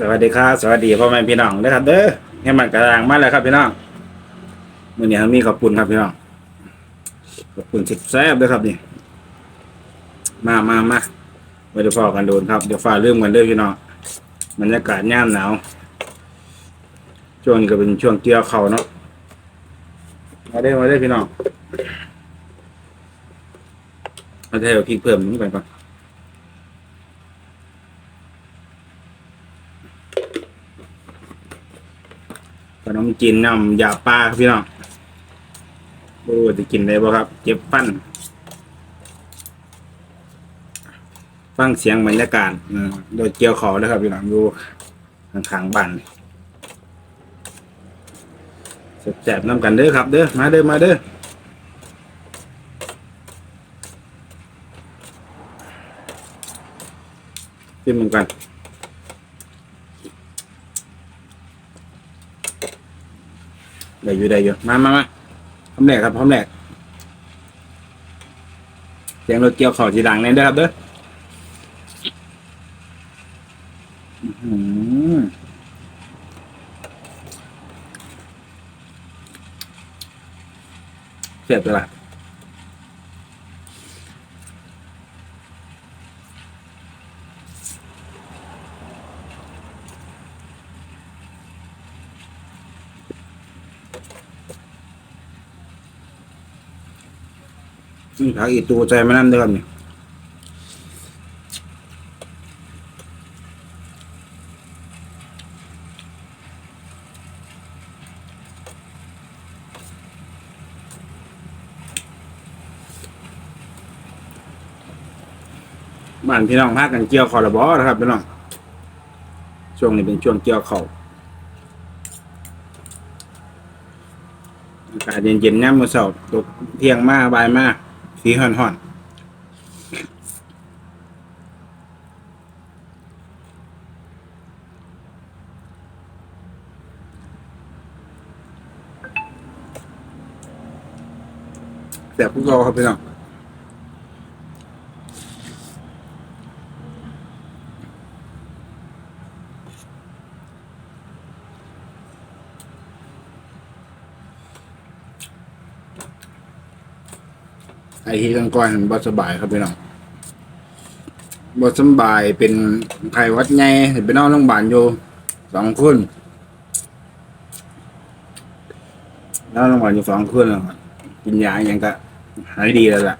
สวัสดีครับสวัสดีพ่อแม่พี่น้องนะครับเด้อให้มันกระด้างมาแล้วครับพี่น้องมื้อนี้มีขอบคุณครับพี่น้องขอบคุณสิบแซ่บด้วยครับนี่มามามาไม่ได้ฟอกันโดนครับเดี๋ยวฟ้าเริ่มกันเด้อพี่น้องบรรยากาศย่ามหนาวช่วงนี้ก็เป็นช่วงเกี่ยวเขาเนาะมาเด้มาเด้พี่น้องมาเทเอาพริกเพิ่มนิดไปก่อน ขนมจีนน้ำยาปลาครับพี่น้องโอ้จะกินได้บ่ครับ เจ็บฟัน ฟังเสียงบรรยากาศอืมโดยเกี่ยวเขานะครับพี่น้องดูข้างๆบ้านแสบน้ำกันเด้อครับ เด้อมาเด้อมาเด้อขึ้นเหมือนกัน ได้อยู่ได้อยู่มามามาพร้อมแหลกครับพร้อมแหลกเสียงรถเกี่ยวเข่าจีดังแน่เด้ครับเด้ออือหือเสียบเลยล่ะ นี่ผักอีตูใจมานั่นเด้อครับนี่ยบ้านพี่น้องพากันเกี่ยวข่าวระบอนะครับพี่น้องช่วงนี้เป็นช่วงเกี่ยวเข่า อากาศเย็นๆน้ำมือเสาร์ตกเที่ยงมากบายมากสีห่อนๆแต่พวกเราครับพี่น้อง ไอ้ที่กังก้อนบ่สบายครับพี่น้องบ่สบายเป็นไข้วัดใหญ่ไปนอนโรงพยาบาลอยู่สองคืนนอนโรงพยาบาลอยู่สองคนแล้วกินยาอหยังก็หายดีแล้วล่ะ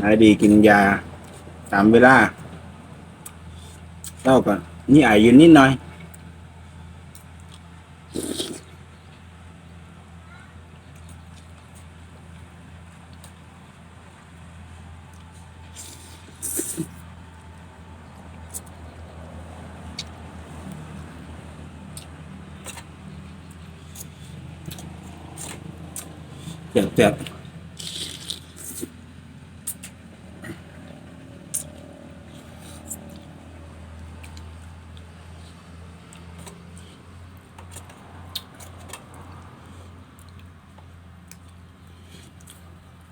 หายดีกินยาตามเวลา เล่าก่อนนี่ไอ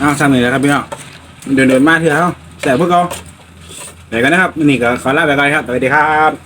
อ้าวทำนี่แหละครับพี่น้องเดินเดินๆมาเถอะเขาแต่พวกเขาไปกันนะครับวันนี่ก็ขอลาไปก่อนครับสวัสดีครับ